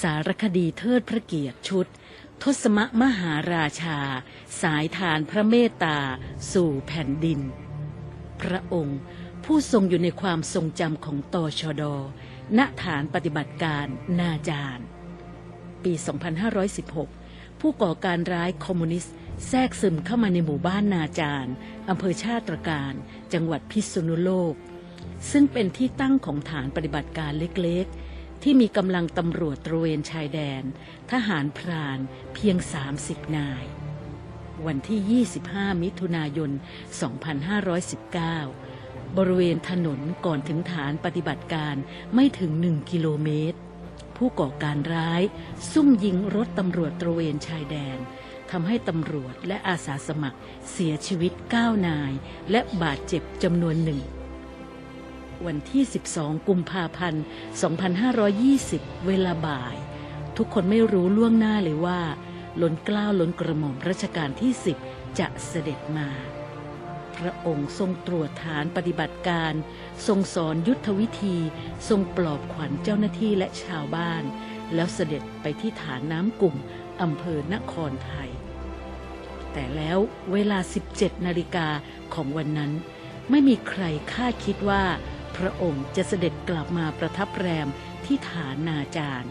สารคดีเทิดพระเกียรติชุด ทศมมหาราชา สายทานพระเมตตา สู่แผ่นดิน พระองค์ผู้ทรงอยู่ในความทรงจำของตอชด ณฐานปฏิบัติการนาจารปี 2516 ผู้ก่อการร้ายคอมมิวนิสต์แทรกซึมเข้ามาในหมู่บ้านนาจารอำเภอชาติตรการ จังหวัดพิษณุโลก ซึ่งเป็นที่ตั้งของฐานปฏิบัติการเล็กๆ ที่มีกำลังตำรวจตระเวนชายแดน ทหารพรานเพียง 30 นาย วันที่ 25 มิถุนายน 2519 บริเวณถนนก่อนถึงฐานปฏิบัติการไม่ถึง 1 กิโลเมตร ผู้ก่อการร้าย ซุ่มยิงรถตำรวจตระเวนชายแดนทำให้ตำรวจและอาสาสมัครเสียชีวิต 9 นาย และบาดเจ็บจำนวนหนึ่ง วันที่ 12 กุมภาพันธ์ 2520 เวลาบ่าย ทุกคนไม่รู้ล่วงหน้าเลยว่าล้นเกล้าวล้นกระหม่อมรัชกาลที่ 10 จะเสด็จมา พระองค์ทรงตรวจฐานปฏิบัติการ ทรงสอนยุทธวิธี ทรงปลอบขวัญเจ้าหน้าที่และชาวบ้าน แล้วเสด็จไปที่ฐานน้ำกลุ่มอำเภอนครไทย แต่แล้วเวลา 17 นาฬิกาของวันนั้น ไม่มีใครคาดคิดว่า พระองค์จะเสด็จกลับมาประทับแรมที่ฐานนาจาร์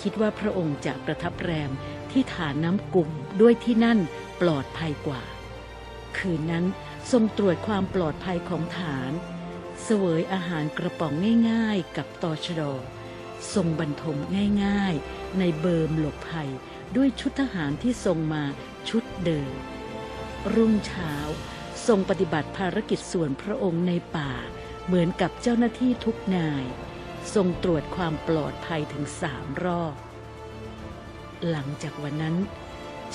คิดว่าพระองค์จะประทับแรมที่ฐานน้ำกลุ่มด้วยที่นั่นปลอดภัยกว่า คืนนั้นทรงตรวจความปลอดภัยของฐาน เสวยอาหารกระป๋องง่ายๆ กับตอชดอทรงบรรทมง่ายๆ ในเบิมหลบภัยด้วยชุดทหารที่ทรงมาชุดเดิม รุ่งเช้าทรงปฏิบัติภารกิจส่วนพระองค์ในป่า เหมือนกับเจ้าหน้าที่ทุกนาย ทรงตรวจความปลอดภัยถึงสามรอบ หลังจากวันนั้น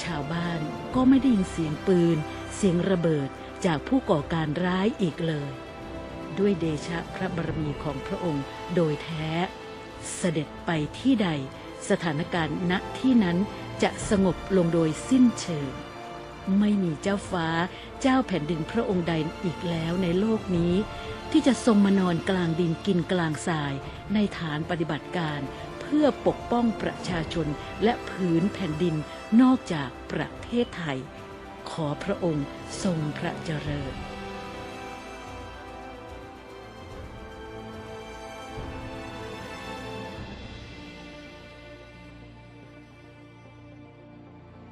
ชาวบ้านก็ไม่ได้ยินเสียงปืน เสียงระเบิดจากผู้ก่อการร้ายอีกเลย ด้วยเดชะพระบารมีของพระองค์โดยแท้ เสด็จไปที่ใด สถานการณ์ณที่นั้นจะสงบลงโดยสิ้นเชิง ไม่มีเจ้าฟ้าเจ้าแผ่นดินพระองค์ใดอีกแล้วในโลกนี้ ที่จะทรงมานอนกลางดินกินกลางทรายในฐานปฏิบัติการ เพื่อปกป้องประชาชนและผืนแผ่นดินนอกจากประเทศไทย ขอพระองค์ทรงพระเจริญ